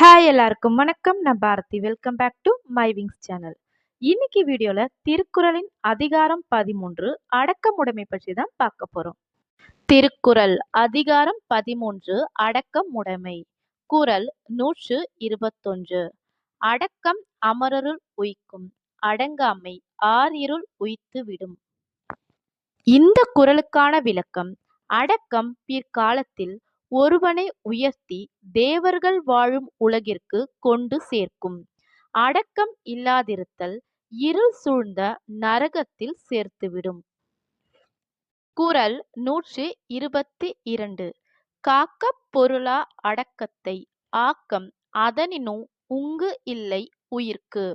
Hi எல்லாருக்கும் வணக்கம். நான் Bharathi. Welcome back to my wings channel இன்னைக்கு வீடியோவில் திருக்குறளின் அதிகாரம் பதிமூன்று அடக்கமுடைமை பற்றி தான் பார்க்க போகிறோம் திருக்குறள் அதிகாரம் பதிமூன்று அடக்கமுடைமை குறள் நூற்று இருபத்தொன்று. அடக்கம் அமரருள் உய்க்கும் அடங்காமை ஆறிருள் உய்த்து விடும். இந்த குறளுக்கான விளக்கம் அடக்கம் பிற்காலத்தில் ஒருவனை உயர்த்தி தேவர்கள் வாழும் உலகிற்கு கொண்டு சேர்க்கும். அடக்கம் இல்லாதிருத்தல் இருள் சூழ்ந்த நரகத்தில் சேர்த்துவிடும். குறள் நூற்றி இருபத்தி இரண்டு. காக்க பொருளா அடக்கத்தை ஆக்கம் அதனினும் உங்கு இல்லை உயிர்க்கு.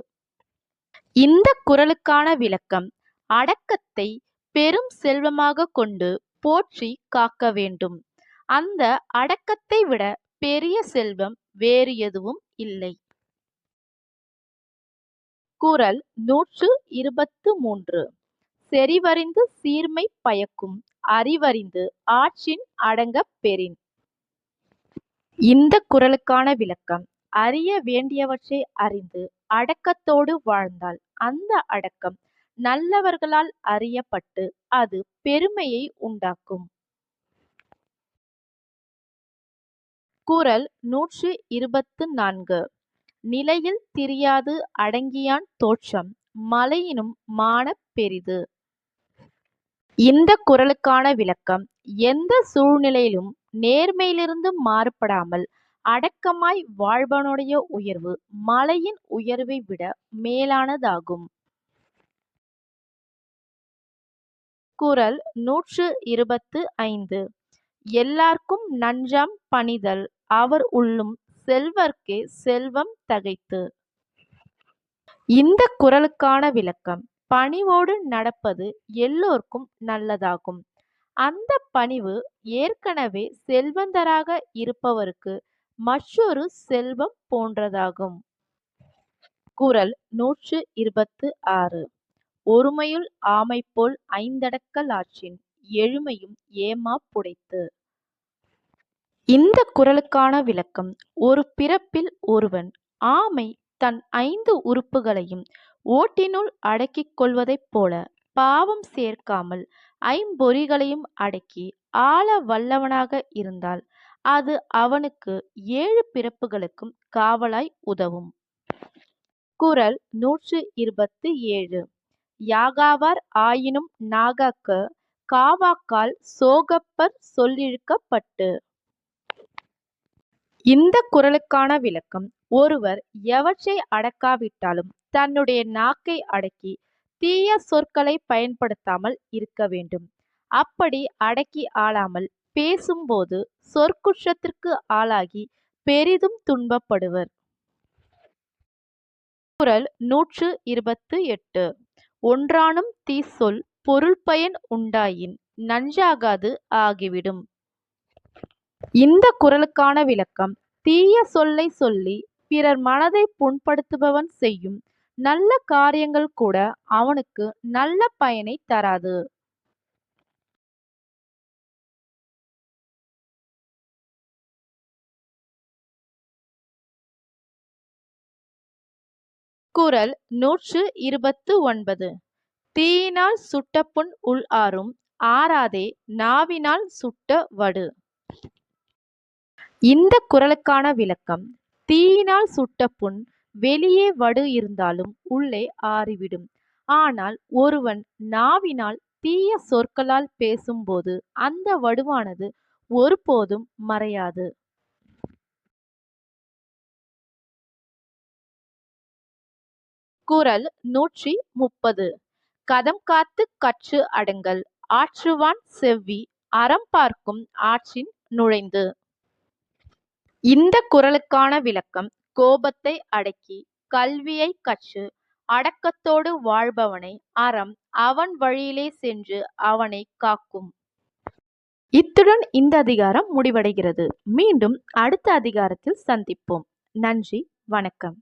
இந்த குறளுக்கான விளக்கம் அடக்கத்தை பெரும் செல்வமாக கொண்டு போற்றி காக்க வேண்டும். அந்த அடக்கத்தை விட பெரிய செல்வம் வேறு எதுவும் இல்லை. குறள் நூற்று இருபத்து மூன்று. செறிவறிந்து சீர்மை பயக்கும் அறிவறிந்து ஆற்றின் அடங்கப் பெறின். இந்த குறளுக்கான விளக்கம். அறிய வேண்டியவற்றை அறிந்து அடக்கத்தோடு வாழ்ந்தால் அந்த அடக்கம் நல்லவர்களால் அறியப்பட்டு அது பெருமையை உண்டாக்கும். குரல் நூற்று இருபத்து நான்கு. நிலையில் திரியாது அடங்கியான் தோற்றம் மலையினும் மானப் பெரிது. இந்த குறளுக்கான விளக்கம் எந்த சூழ்நிலையிலும் நேர்மையிலிருந்து மாறுபடாமல் அடக்கமாய் வாழ்பனுடைய உயர்வு மலையின் உயர்வை விட மேலானதாகும். குறள் நூற்று இருபத்து ஐந்து. எல்லார்க்கும் நன்றாம் பணிதல். அவர் உள்ளும் செல்வர்க்கே செல்வம் தகைத்து. இந்த குறளுக்கான விளக்கம் பணிவோடு நடப்பது எல்லோருக்கும் நல்லதாகும். அந்த பணிவு ஏற்கனவே செல்வந்தராக இருப்பவருக்கு மற்றொரு செல்வம் போன்றதாகும். குறள் நூற்று இருபத்து ஆறு. ஒருமையுள் ஆமை போல் ஐந்தடக்கல் ஆற்றின் எழுமையும் ஏமா புடைத்து. இந்த குறளுக்கான விளக்கம் ஒரு பிறப்பில் ஒருவன் ஆமை தன் ஐந்து உறுப்புகளையும் ஓட்டினுள் அடக்கிக் கொள்வதைப் போல பாவம் சேர்க்காமல் ஐம்பொறிகளையும் அடக்கி ஆள வல்லவனாக இருந்தால் அது அவனுக்கு ஏழு பிறப்புகளுக்கும் காவலாய் உதவும். குறள் நூற்று இருபத்து ஏழு. யாகாவார் ஆயினும் நாகாக்க காவாக்கால் சோகப்பர் சொல்லிழுக்கப்பட்டு இந்த குறளுக்கான விளக்கம் ஒருவர் எவற்றை அடக்காவிட்டாலும் தன்னுடைய நாக்கை அடக்கி தீய சொற்களை பயன்படுத்தாமல் இருக்க வேண்டும். அப்படி அடக்கி ஆளாமல் பேசும்போது சொற்குற்றத்திற்கு ஆளாகி பெரிதும் துன்பப்படுவர். குரல் நூற்று இருபத்து எட்டு. ஒன்றானும் தீ சொல் பயன் உண்டாயின் நன்றாகாது ஆகிவிடும். இந்த குறளுக்கான விளக்கம் தீய சொல்லை சொல்லி பிறர் மனதை புண்படுத்துபவன் செய்யும் நல்ல காரியங்கள் கூட அவனுக்கு நல்ல பயனை தராது. குறள் நூற்று இருபத்து ஒன்பது. தீயினால் சுட்ட புண் உள் ஆறும் ஆறாதே நாவினால் சுட்ட வடு. இந்த குறளுக்கான விளக்கம் தீயினால் சுட்ட புண் வெளியே வடு இருந்தாலும் உள்ளே ஆறிவிடும். ஆனால் ஒருவன் நாவினால் தீய சொற்களால் பேசும்போது அந்த வடுவானது ஒருபோதும் மறையாது. குறள் நூற்றி முப்பது. கதம் காத்து கற்று அடங்கல் ஆற்றுவான் செவ்வி அறம் பார்க்கும் ஆற்றின் நுழைந்து. இந்த குரலுக்கான விளக்கம் கோபத்தை அடக்கி கல்வியை கற்று அடக்கத்தோடு வாழ்பவனை அறம் அவன் வழியிலே சென்று அவனை காக்கும். இத்துடன் இந்த அதிகாரம் முடிவடைகிறது. மீண்டும் அடுத்த அதிகாரத்தில் சந்திப்போம். நன்றி வணக்கம்.